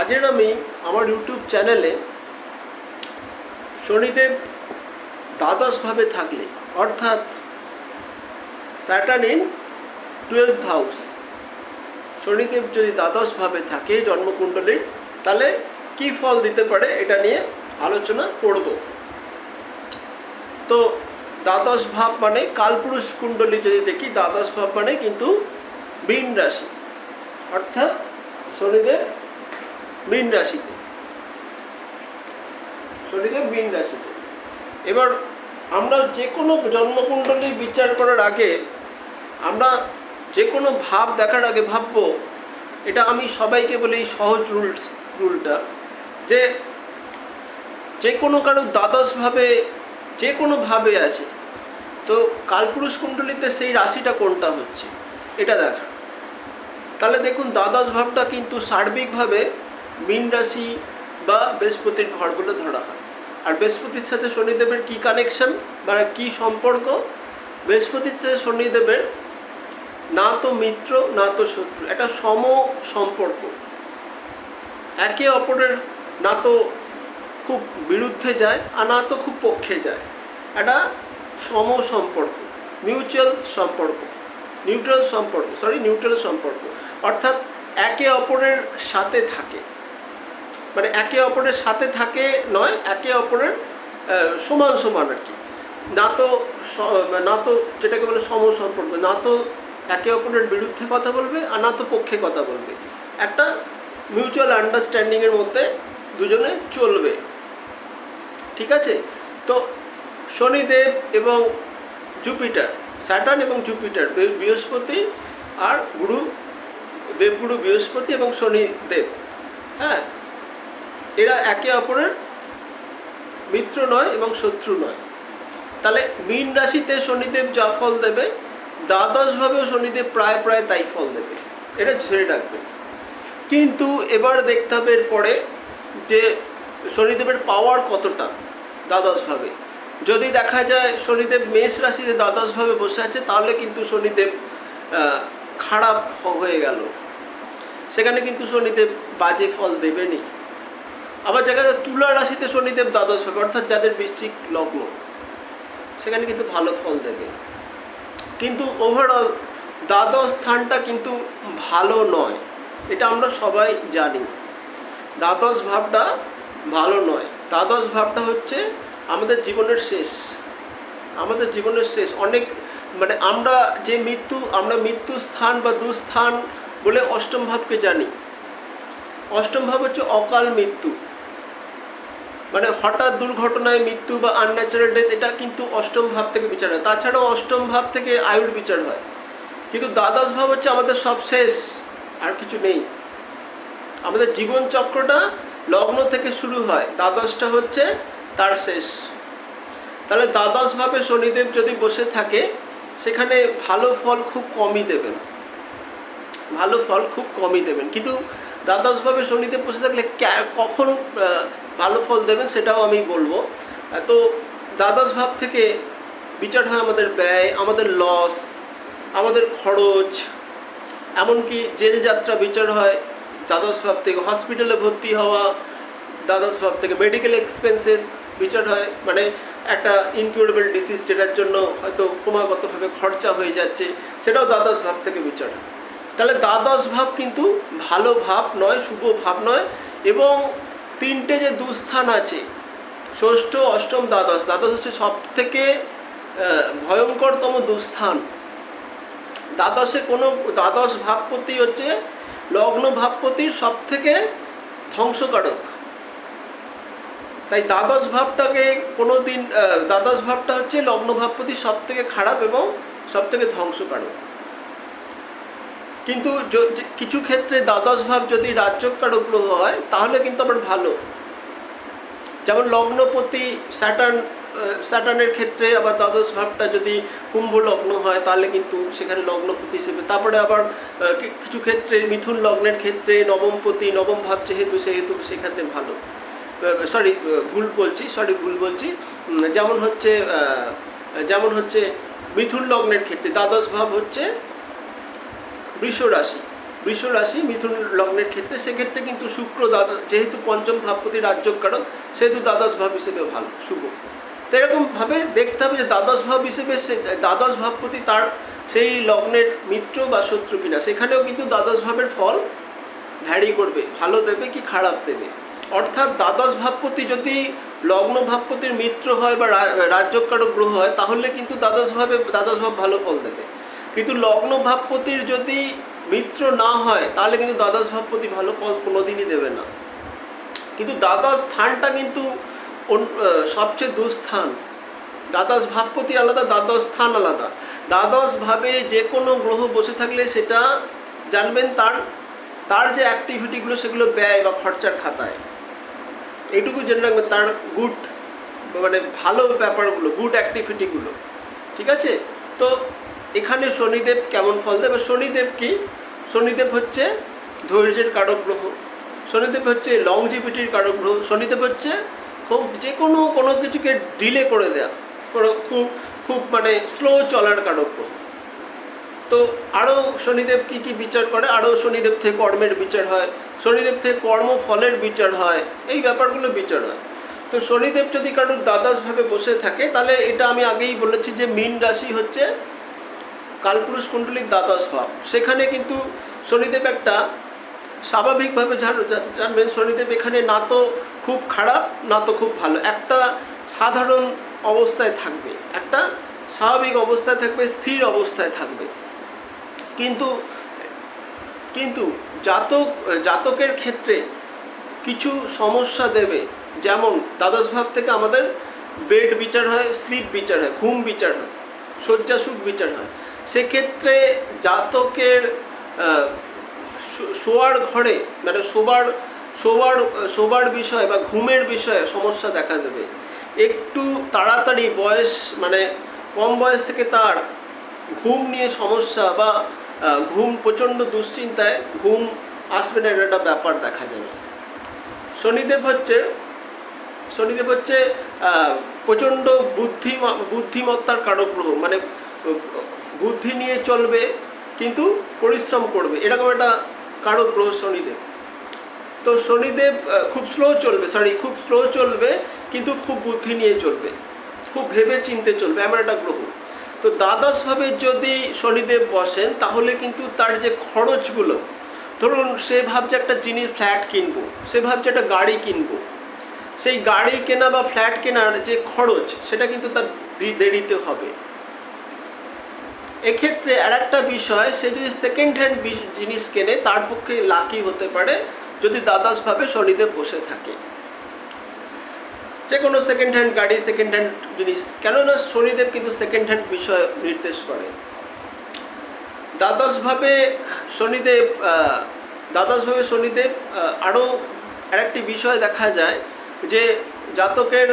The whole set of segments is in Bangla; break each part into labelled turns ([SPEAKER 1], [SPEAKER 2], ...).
[SPEAKER 1] আজের আমি আমার ইউটিউব চ্যানেলে শনিদেব দ্বাদশভাবে থাকলে, অর্থাৎ Saturn in twelve house, Shanidev যদি দ্বাদশভাবে থাকে জন্মকুণ্ডলীর তাহলে কি ফল দিতে পারে এটা নিয়ে আলোচনা করব। তো দ্বাদশ ভাব মানে কালপুরুষ কুণ্ডলী যদি দেখি দ্বাদশ ভাব মানে কিন্তু মীন রাশি, অর্থাৎ শনিদেব মীন রাশিতে। শনিদেব মীন রাশিতে। এবার আমরা যে কোনো জন্মকুণ্ডলী বিচার করার আগে আমরা যে কোনো ভাব দেখার আগে ভাববো, এটা আমি সবাইকে বলি সহজ রুলস, রুলটা, যে যে কোনো কারও দ্বাদশভাবে যে কোনো ভাবে আছে, তো কালপুরুষ কুণ্ডলিতে সেই রাশিটা কোনটা হচ্ছে, এটা দেখা। তাহলে দেখুন দ্বাদশ ভাবটা কিন্তু সার্বিকভাবে মীন রাশি বা বৃহস্পতির ঘর বলে ধরা হয়। আর বৃহস্পতির সাথে শনিদেবের কি কানেকশন বা কি সম্পর্ক? বৃহস্পতির সাথে শনিদেবের না তো মিত্র, না তো শত্রু, একটা সম সম্পর্ক। একে অপরের না তো খুব বিরুদ্ধে যায় আর না তো খুব পক্ষে যায়। একটা সম সম্পর্ক মিউচুয়াল সম্পর্ক নিউট্রাল সম্পর্ক সরি নিউট্রাল সম্পর্ক। অর্থাৎ একে অপরের সাথে থাকে। মানে একে অপরের সাথে থাকে নয়, একে অপরের সমান সমান আর কি। না তো না তো যেটাকে বলে সম সম্পর্ক না তো একে অপরের বিরুদ্ধে কথা বলবে আর না তো পক্ষে কথা বলবে। একটা মিউচুয়াল আন্ডারস্ট্যান্ডিংয়ের মধ্যে দুজনে চলবে। ঠিক আছে? তো শনিদেব এবং জুপিটার, স্যাটার্ন এবং জুপিটার বৃহস্পতি আর গুরু, দেবগুরু বৃহস্পতি এবং শনিদেব। হ্যাঁ? এরা একে অপরের মিত্র নয় এবং শত্রু নয়। তাহলে মীন রাশিতে শনিদেব যা ফল দেবে, দ্বাদশভাবেও শনিদেব প্রায় প্রায় তাই ফল দেবে। এটা ঝেড়ে রাখবে। কিন্তু এবার দেখতে হবে এরপরে যে শনিদেবের পাওয়ার কতটা দ্বাদশভাবে। যদি দেখা যায় শনিদেব মেষ রাশিতে দ্বাদশভাবে বসে আছে, তাহলে কিন্তু শনিদেব খারাপ হয়ে গেল। সেখানে কিন্তু শনিদেব বাজে ফল দেবেনি আবার দেখা যায় তুলা রাশিতে শনিদেব দ্বাদশভাবে অর্থাৎ যাদের বৃশ্চিক লগ্ন, সেখানে কিন্তু ভালো ফল দেবে। কিন্তু ওভারঅল দ্বাদশ স্থানটা কিন্তু ভালো নয়, এটা আমরা সবাই জানি। দ্বাদশ ভাবটা ভালো নয়, দ্বাদশ ভাবটা হচ্ছে আমাদের জীবনের শেষ। আমাদের জীবনের শেষ। অনেক মানে আমরা যে মৃত্যু, আমরা মৃত্যু স্থান বা দুস্থান বলে অষ্টম ভাবকে জানি। অষ্টম ভাব হচ্ছে অকাল মৃত্যু। মানে হঠাৎ দুর্ঘটনায় মৃত্যু বা আনন্যাচারাল ডেথ এটা কিন্তু অষ্টম ভাব থেকে বিচার হয়। তাছাড়াও অষ্টম ভাব থেকে আয়ুর বিচার হয়। কিন্তু দ্বাদশ ভাব হচ্ছে আমাদের সব শেষ, আর কিছু নেই। আমাদের জীবন চক্রটা লগ্ন থেকে শুরু হয়, দ্বাদশটা হচ্ছে তার শেষ। তাহলে দ্বাদশ ভাবে শনিদেব যদি বসে থাকে, সেখানে ভালো ফল খুব কমই দেবেন। ভালো ফল খুব কমই দেবেন। কিন্তু দ্বাদশভাবে শনিদেব বসে থাকলে কখন ভালো ফল দেবেন সেটাও আমি বলব। তো দ্বাদশ ভাব থেকে বিচার হয় আমাদের ব্যয়, আমাদের লস আমাদের খরচ, এমনকি জেল যাত্রা বিচার হয় দ্বাদশ ভাব থেকে হসপিটালে ভর্তি হওয়া দ্বাদশ ভাব থেকে মেডিকেল এক্সপেন্সেস বিচার হয় মানে একটা ইনকিউরেবল ডিসিজ যেটার জন্য হয়তো ক্রমাগতভাবে খরচা হয়ে যাচ্ছে, সেটাও দ্বাদশ ভাব থেকে বিচার হয়। তাহলে দ্বাদশ ভাব কিন্তু ভালো ভাব নয়, শুভ ভাব নয় এবং তিনটে যে দুস্থান আছে, ষষ্ঠ, অষ্টম, দ্বাদশ দ্বাদশ হচ্ছে সব থেকে ভয়ঙ্করতম দুস্থান। দ্বাদশে কোনো দ্বাদশ ভাবপতি হচ্ছে লগ্ন ভাবপতির সব থেকে ধ্বংসকারক। তাই দ্বাদশ ভাবটাকে কোনো দিন দ্বাদশ ভাবটা হচ্ছে লগ্ন ভাবপতির সব থেকে খারাপ এবং সব থেকে ধ্বংসকারক। কিন্তু কিছু ক্ষেত্রে দ্বাদশ ভাব যদি রাজ্যকারক গ্রহ হয়, তাহলে কিন্তু আবার ভালো। যেমন লগ্নপতি স্যাটার্ন স্যাটার্নের ক্ষেত্রে আবার দ্বাদশ ভাবটা যদি কুম্ভ লগ্ন হয়, তাহলে কিন্তু সেখানে লগ্নপতি হিসেবে। তারপরে আবার কিছু ক্ষেত্রে মিথুন লগ্নের ক্ষেত্রে নবমপতি, নবম ভাব যেহেতু, সেহেতু সেক্ষেত্রে ভালো। সরি ভুল বলছি সরি ভুল বলছি। যেমন হচ্ছে যেমন হচ্ছে মিথুন লগ্নের ক্ষেত্রে দ্বাদশ ভাব হচ্ছে বৃষ রাশি। বৃষ রাশি মিথুন লগ্নের ক্ষেত্রে, সেক্ষেত্রে কিন্তু শুক্র দ্বাদশ, যেহেতু পঞ্চম ভাবপতি রাজ্যকারক সেহেতু দ্বাদশ ভাব হিসেবে ভালো, শুভ। তো এরকমভাবে দেখতে হবে যে দ্বাদশ ভাব হিসেবে সে, দ্বাদশ ভাবপতি তার সেই লগ্নের মিত্র বা শত্রু কিনা। সেখানেও কিন্তু দ্বাদশ ভাবের ফল ভ্যারি করবে, ভালো দেবে কি খারাপ দেবে। অর্থাৎ দ্বাদশ ভাবপতি যদি লগ্ন ভাবপতির মিত্র হয় বা রাজ্যকারক গ্রহ হয়, তাহলে কিন্তু দ্বাদশ ভাবে, দ্বাদশ ভাব ভালো ফল দেবে। কিন্তু লগ্ন ভাবপতির যদি মিত্র না হয়, তাহলে কিন্তু দ্বাদশ ভাবপতি ভালো ফল কোনোদিনই দেবে না। কিন্তু দ্বাদশ স্থানটা কিন্তু সবচেয়ে দুস্থান। দ্বাদশ ভাবপতি আলাদা, দ্বাদশ স্থান আলাদা। দ্বাদশ ভাবে যে কোনো গ্রহ বসে থাকলে সেটা জানবেন তার তার যে অ্যাক্টিভিটিগুলো সেগুলো ব্যয় বা খরচার খাতায়। এইটুকু জেনে রাখবেন তার গুড মানে ভালো ব্যাপারগুলো, গুড অ্যাক্টিভিটিগুলো ঠিক আছে? তো এখানে শনিদেব কেমন ফল দেবে শনিদেব কি? শনিদেব হচ্ছে ধৈর্যের কারক গ্রহ শনিদেব হচ্ছে লংজিভিটির কারক গ্রহ শনিদেব হচ্ছে খুব যে কোনো কোনো কিছুকে ডিলে করে দেয়া। কোনো খুব খুব মানে স্লো চলার কারক গ্রহ তো আরও শনিদেব কি কি বিচার করে? আরও শনিদেব থেকে কর্মের বিচার হয়, শনিদেব থেকে কর্মফলের বিচার হয়, এই ব্যাপারগুলো বিচার হয়। তো শনিদেব যদি কারোর দ্বাদশভাবে বসে থাকে, তাহলে এটা আমি আগেই বলেছি যে মীন রাশি হচ্ছে কালপুরুষ কুণ্ডলিক দ্বাদশ ভাব। সেখানে কিন্তু শনিদেব একটা স্বাভাবিকভাবে জান- জান- জানবেন, শনিদেব এখানে না তো খুব খারাপ না তো খুব ভালো। একটা সাধারণ অবস্থায় থাকবে, একটা স্বাভাবিক অবস্থায় থাকবে, স্থির অবস্থায় থাকবে। কিন্তু কিন্তু জাতক, জাতকের ক্ষেত্রে কিছু সমস্যা দেবে। যেমন দ্বাদশ ভাব থেকে আমাদের বেড বিচার হয়, স্লিপ বিচার হয়, ঘুম বিচার হয়, শয্যাসুখ বিচার হয়। সেক্ষেত্রে জাতকের শোয়ার ঘরে মানে শোবার শোবার শোবার বিষয় বা ঘুমের বিষয়ে সমস্যা দেখা দেবে। একটু তাড়াতাড়ি বয়স মানে কম বয়স থেকে তার ঘুম নিয়ে সমস্যা বা ঘুম প্রচণ্ড দুশ্চিন্তায় ঘুম আসবে না একটা ব্যাপার দেখা যাবে শনিদেব হচ্ছে শনিদেব হচ্ছে প্রচণ্ড বুদ্ধি, বুদ্ধিমত্তার কারক গ্রহ মানে বুদ্ধি নিয়ে চলবে, কিন্তু পরিশ্রম করবে। এরকম একটা কারক গ্রহ শনিদেব। তো শনিদেব খুব স্লো চলবে সরি খুব স্লো চলবে, কিন্তু খুব বুদ্ধি নিয়ে চলবে। খুব ভেবে চিনতে চলবে, এমন একটা গ্রহ। তো দ্বাদশভাবে যদি শনিদেব বসেন, তাহলে কিন্তু তার যে খরচগুলো, ধরুন সে ভাবছে একটা জিনিস ফ্ল্যাট কিনবো, সে ভাবছে একটা গাড়ি কিনবো। সেই গাড়ি কেনা বা ফ্ল্যাট কেনার যে খরচ, সেটা কিন্তু তার দেরিতে হবে। এক্ষেত্রে আর একটা বিষয়, সে যদি সেকেন্ড হ্যান্ড জিনিস কেনে, তার পক্ষে লাকি হতে পারে যদি দ্বাদশভাবে শনিদেব বসে থাকে। যে কোনো সেকেন্ড হ্যান্ড গাড়ি সেকেন্ড হ্যান্ড জিনিস, কেননা শনিদেব কিন্তু সেকেন্ড হ্যান্ড বিষয় নির্দেশ করে। দ্বাদশভাবে শনিদেব দ্বাদশভাবে শনিদেব আরও আরেকটি বিষয় দেখা যায় যে জাতকের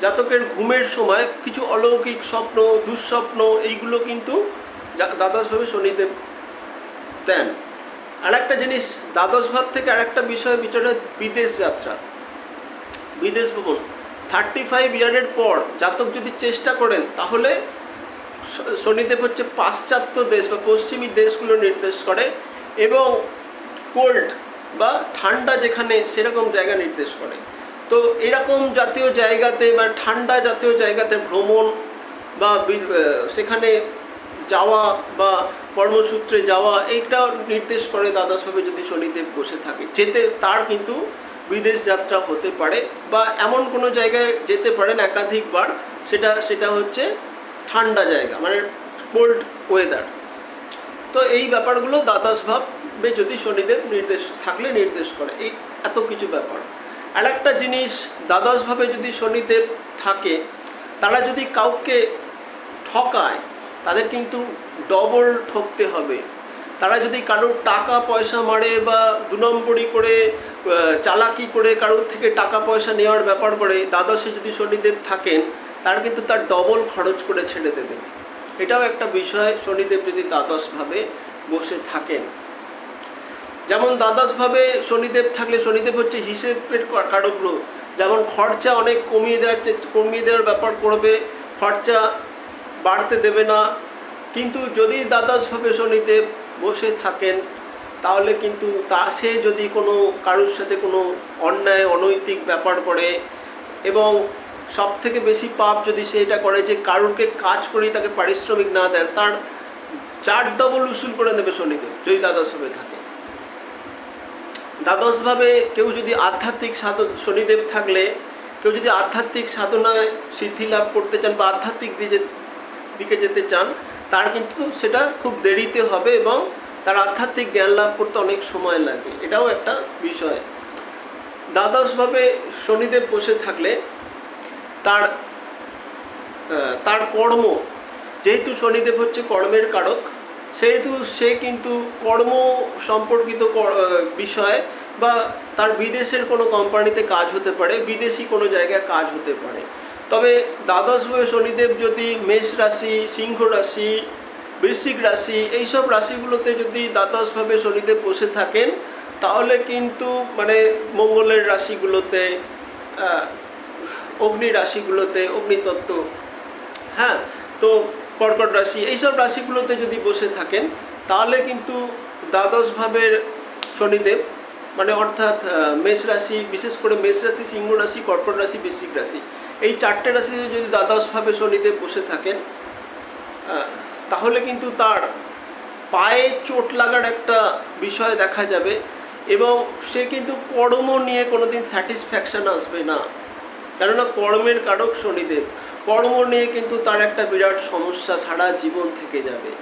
[SPEAKER 1] জাতকের ঘুমের সময় কিছু অলৌকিক স্বপ্ন, দুঃস্বপ্ন, এইগুলো কিন্তু দ্বাদশভাবে শনিদেব দেন। আর একটা জিনিস দ্বাদশ ভাব থেকে আরেকটা বিষয় বিচার হয় বিদেশ যাত্রা। বিদেশ ভ্রমণ। থার্টি ফাইভ ইয়ারের পর জাতক যদি চেষ্টা করেন, তাহলে শনিদেব হচ্ছে পাশ্চাত্য দেশ বা পশ্চিমী দেশগুলো নির্দেশ করে এবং কোল্ড বা ঠান্ডা যেখানে, সেরকম জায়গা নির্দেশ করে। তো এরকম জাতীয় জায়গাতে বা ঠান্ডা জাতীয় জায়গাতে ভ্রমণ বা সেখানে যাওয়া বা কর্মসূত্রে যাওয়া, এইটা নির্দেশ করে দ্বাদশভাবে যদি শনিদেব বসে থাকে। যেতে তার কিন্তু বিদেশ যাত্রা হতে পারে বা এমন কোনো জায়গায় যেতে পারেন একাধিকবার, সেটা সেটা হচ্ছে ঠান্ডা জায়গা মানে কোল্ড ওয়েদার তো এই ব্যাপারগুলো দ্বাদশ ভাবে যদি শনিদেব নির্দেশ, থাকলে নির্দেশ করে। এই এত কিছু ব্যাপার। আর একটা জিনিস দ্বাদশভাবে যদি শনিদেব থাকে, তারা যদি কাউকে ঠকায়, তাদের কিন্তু ডবল ঠকতে হবে। তারা যদি কারোর টাকা পয়সা মারে বা দু নম্বরই করে চালাকি করে কারোর থেকে টাকা পয়সা নেওয়ার ব্যাপার করে, দ্বাদশে যদি শনিদেব থাকেন, তার কিন্তু তার ডবল খরচ করে ছেড়ে দেবে। এটাও একটা বিষয় শনিদেব যদি দ্বাদশভাবে বসে থাকেন। যেমন দ্বাদশভাবে শনিদেব থাকলে শনিদেব হচ্ছে হিসেবের কা- কারক যেমন খরচা অনেক কমিয়ে দেওয়ার কমিয়ে দেওয়ার ব্যাপার করবে, খরচা বাড়তে দেবে না। কিন্তু যদি দ্বাদশভাবে শনিদেব বসে থাকেন, তাহলে কিন্তু তা সে যদি কোনো কারোর সাথে কোনো অন্যায়, অনৈতিক ব্যাপার করে এবং সব থেকে বেশি পাপ যদি সে এটা করে যে কারুরকে কাজ করেই তাকে পারিশ্রমিক না দেন, তার চার ডবল উসুল করে নেবে শনিদেব, যদি দ্বাদশভাবে থাকে। দ্বাদশভাবে কেউ যদি আধ্যাত্মিক সাধন শনিদেব থাকলে, কেউ যদি আধ্যাত্মিক সাধনায় সিদ্ধি লাভ করতে চান বা আধ্যাত্মিক দিকে দিকে যেতে চান, তার কিন্তু সেটা খুব দেরিতে হবে এবং তার আধ্যাত্মিক জ্ঞান লাভ করতে অনেক সময় লাগে। এটাও একটা বিষয়। দ্বাদশভাবে শনিদেব বসে থাকলে তার তার কর্ম, যেহেতু শনিদেব হচ্ছে কর্মের কারক সেহেতু সে কিন্তু কর্ম সম্পর্কিত বিষয় বা তার বিদেশের কোনো কোম্পানিতে কাজ হতে পারে, বিদেশি কোনো জায়গায় কাজ হতে পারে। তবে দ্বাদশ দ্বাদশভাবে শনিদেব যদি মেষ রাশি, সিংহ রাশি, বৃশ্চিক রাশি এইসব রাশিগুলোতে যদি দ্বাদশভাবে শনিদেব বসে থাকেন, তাহলে কিন্তু মানে মঙ্গলের রাশিগুলোতে অগ্নি রাশিগুলোতে, অগ্নিতত্ত্ব হ্যাঁ তো কর্কট রাশি, এইসব রাশিগুলোতে যদি বসে থাকেন, তাহলে কিন্তু দ্বাদশ ভাবের শনিদেব মানে অর্থাৎ মেষ রাশি, বিশেষ করে মেষ রাশি, সিংহ রাশি, কর্কট রাশি, বৃশ্চিক রাশি, এই চারটে রাশিতে যদি দ্বাদশভাবে শনিদেব বসে থাকেন তাহলে কিন্তু তার পায়ে চোট লাগার একটা বিষয় দেখা যাবে এবং সে কিন্তু কর্ম নিয়ে কোনোদিন স্যাটিসফ্যাকশন আসবে না। কেননা কর্মের কারক শনিদেব। কর্ম নিয়ে কিন্তু তার একটা বিরাট সমস্যা সারা জীবন থেকে যাবে।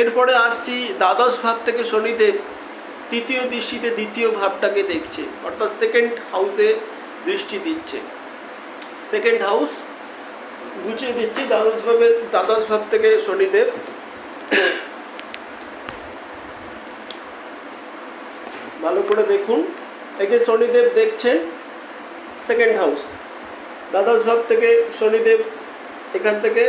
[SPEAKER 1] এরপরে আসছি দ্বাদশ ভাব থেকে শনিদেব তৃতীয় দৃষ্টিতে দ্বিতীয় ভাবটাকে দেখছে। অর্থাৎ সেকেন্ড হাউসে দৃষ্টি দিচ্ছে। সেকেন্ড হাউস গুছিয়ে দিচ্ছি দ্বাদশ ভাবে, দ্বাদশ ভাব থেকে শনিদেব ভালো করে দেখুন। এই যে শনিদেব দেখছেন সেকেন্ড হাউস দ্বাদশ ভাব থেকে শনিদেব এখান থেকে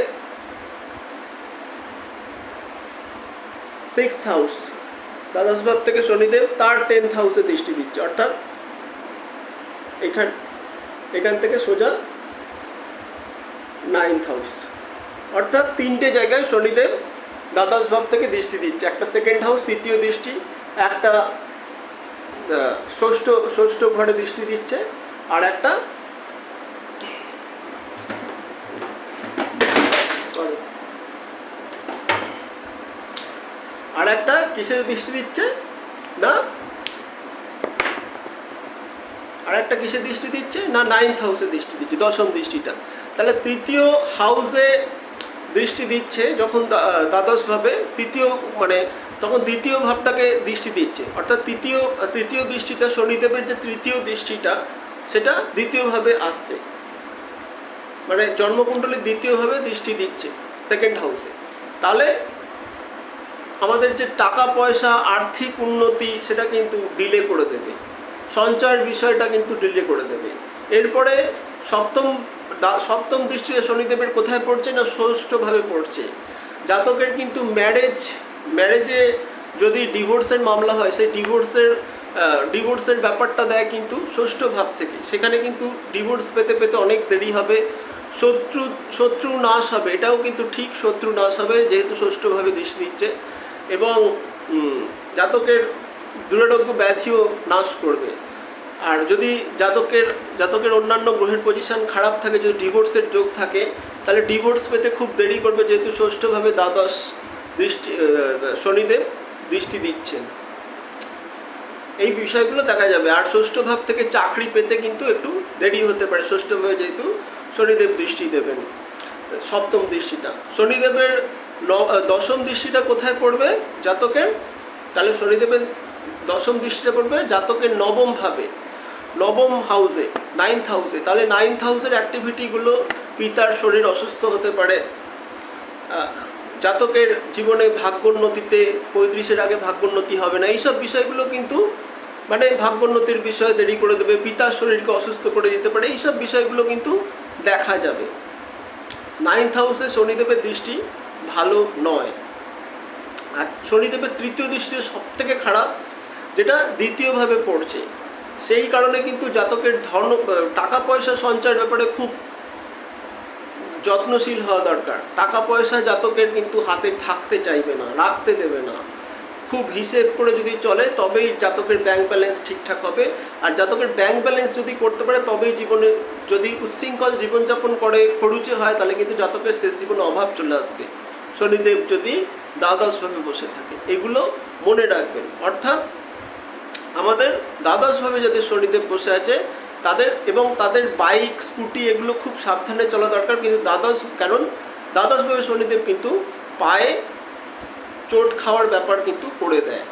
[SPEAKER 1] সিক্স হাউস দ্বাদশ ভাব থেকে শনিদেব তার টেন্থ হাউসে দৃষ্টি দিচ্ছে। অর্থাৎ এখান এখান থেকে সোজা নাইন্থ হাউস অর্থাৎ তিনটে জায়গায় শনিদেব দ্বাদশ ভাব থেকে দৃষ্টি দিচ্ছে। একটা সেকেন্ড হাউস তৃতীয় দৃষ্টি, একটা ষষ্ঠ ষষ্ঠ ঘরে দৃষ্টি দিচ্ছে, আর একটা sorry, আর একটা কিসের দৃষ্টি দিচ্ছে? না? আর একটা কিসের দৃষ্টি দিচ্ছে? না নাইন্থ দৃষ্টি দিচ্ছে দশম দৃষ্টিটা তাহলে তৃতীয় হাউসে দৃষ্টি দিচ্ছে যখন তৃতীয় মানে তখন দ্বিতীয় ভাবটাকে দৃষ্টি দিচ্ছে। অর্থাৎ তৃতীয় তৃতীয় দৃষ্টিটা শনিদেবের যে তৃতীয় দৃষ্টিটা সেটা দ্বিতীয়ভাবে আসছে। মানে জন্মকুণ্ডলী দ্বিতীয়ভাবে দৃষ্টি দিচ্ছে সেকেন্ড হাউসে তাহলে আমাদের যে টাকা পয়সা, আর্থিক উন্নতি, সেটা কিন্তু ডিলে করে দেবে। সঞ্চয়ের বিষয়টা কিন্তু ডিলে করে দেবে। এরপরে সপ্তম সপ্তম দৃষ্টিতে শনিদেবের কোথায় পড়ছে না ষষ্ঠভাবে পড়ছে? জাতকের কিন্তু ম্যারেজ ম্যারেজে যদি ডিভোর্সের মামলা হয়, সেই ডিভোর্সের ডিভোর্সের ব্যাপারটা দেয় কিন্তু ষষ্ঠ ভাব থেকে। সেখানে কিন্তু ডিভোর্স পেতে পেতে অনেক দেরি হবে। শত্রু শত্রু নাশ হবে, এটাও কিন্তু ঠিক শত্রু নাশ হবে, যেহেতু ষষ্ঠভাবে দৃষ্টি দিচ্ছে এবং জাতকের দুরারোগ্য ব্যাধিও নাশ করবে। আর যদি জাতকের জাতকের অন্যান্য গ্রহের পজিশন খারাপ থাকে, যদি ডিভোর্সের যোগ থাকে, তাহলে ডিভোর্স পেতে খুব দেরি করবে, যেহেতু ষষ্ঠভাবে দ্বাদশ দৃষ্টি শনিদেব দৃষ্টি দিচ্ছেন। এই বিষয়গুলো দেখা যাবে। আর ষষ্ঠ ভাব থেকে চাকরি পেতে কিন্তু একটু দেরি হতে পারে, ষষ্ঠভাবে যেহেতু শনিদেব দৃষ্টি দেবেন। সপ্তম দৃষ্টিটা। শনিদেবের দশম দৃষ্টিটা কোথায় পড়বে জাতকের? তাহলে শনিদেবের দশম দৃষ্টিটা পড়বে জাতকের নবম ভাবে। নবম হাউসে নাইন্থ হাউসে তাহলে নাইন্থ হাউসের অ্যাক্টিভিটিগুলো পিতার শরীর অসুস্থ হতে পারে। জাতকের জীবনে ভাগ্যোন্নতিতে পঁয়ত্রিশের আগে ভাগ্যোন্নতি হবে না। এইসব বিষয়গুলো কিন্তু মানে ভাগ্যোন্নতির বিষয় দেরি করে দেবে, পিতার শরীরকে অসুস্থ করে দিতে পারে, এইসব বিষয়গুলো কিন্তু দেখা যাবে। নাইন্থ হাউসে শনিদেবের দৃষ্টি ভালো নয়। আর শনিদেবের তৃতীয় দৃষ্টি সব থেকে খারাপ, যেটা দ্বিতীয়ভাবে পড়ছে। সেই কারণে কিন্তু জাতকের ধর্ম টাকা পয়সা সঞ্চয়ের ব্যাপারে খুব যত্নশীল হওয়া দরকার। টাকা পয়সা জাতকের কিন্তু হাতে থাকতে চাইবে না, রাখতে দেবে না। খুব হিসেব করে যদি চলে, তবেই জাতকের ব্যাংক ব্যালেন্স ঠিকঠাক হবে। আর জাতকের ব্যাংক ব্যালেন্স যদি করতে পারে, তবেই জীবনে যদি উচ্ছৃঙ্খল জীবনযাপন করে, খরুচে হয়, তাহলে কিন্তু জাতকের শেষ জীবনে অভাব চলে আসবে। শনিদেব যদি দ্বাদশভাবে বসে থাকে, এগুলো মনে রাখবেন। অর্থাৎ আমাদের দ্বাদশভাবে যাদের শনিদেব বসে আছে, তাদের এবং তাদের বাইক স্কুটি এগুলো খুব সাবধানে চলা দরকার। কিন্তু দ্বাদশ, কারণ দ্বাদশভাবে শনিদেব কিন্তু পায়ে চোট খাওয়ার ব্যাপার কিন্তু করে দেয়।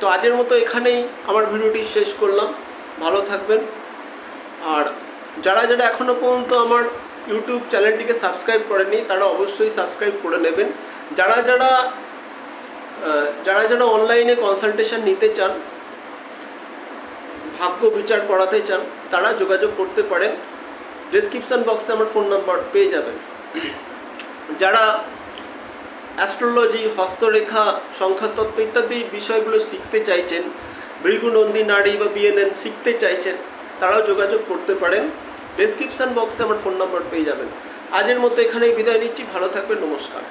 [SPEAKER 1] তো আজের মতো এখানেই আমার ভিডিওটি শেষ করলাম। ভালো থাকবেন। আর যারা যারা এখনও পর্যন্ত আমার ইউটিউব চ্যানেলটিকে সাবস্ক্রাইব করেনি তারা অবশ্যই সাবস্ক্রাইব করে নেবেন। যারা যারা যারা যারা অনলাইনে কনসালটেশন নিতে চান, ভাগ্য বিচার করাতে চান, তারা যোগাযোগ করতে পারেন। ডিসক্রিপশন বক্সে আমার ফোন নাম্বার পেয়ে যাবেন। যারা অ্যাস্ট্রোলজি হস্তরেখা সংখ্যাতত্ত্ব ইত্যাদি বিষয়গুলো শিখতে চাইছেন ভৃগুনন্দী নারী বা বিএনএন শিখতে চাইছেন তারাও যোগাযোগ করতে পারেন ডেসক্রিপশান বক্সে আমার ফোন নাম্বার পেয়ে যাবেন আজের মতো এখানেই বিদায় নিচ্ছি ভালো থাকবেন নমস্কার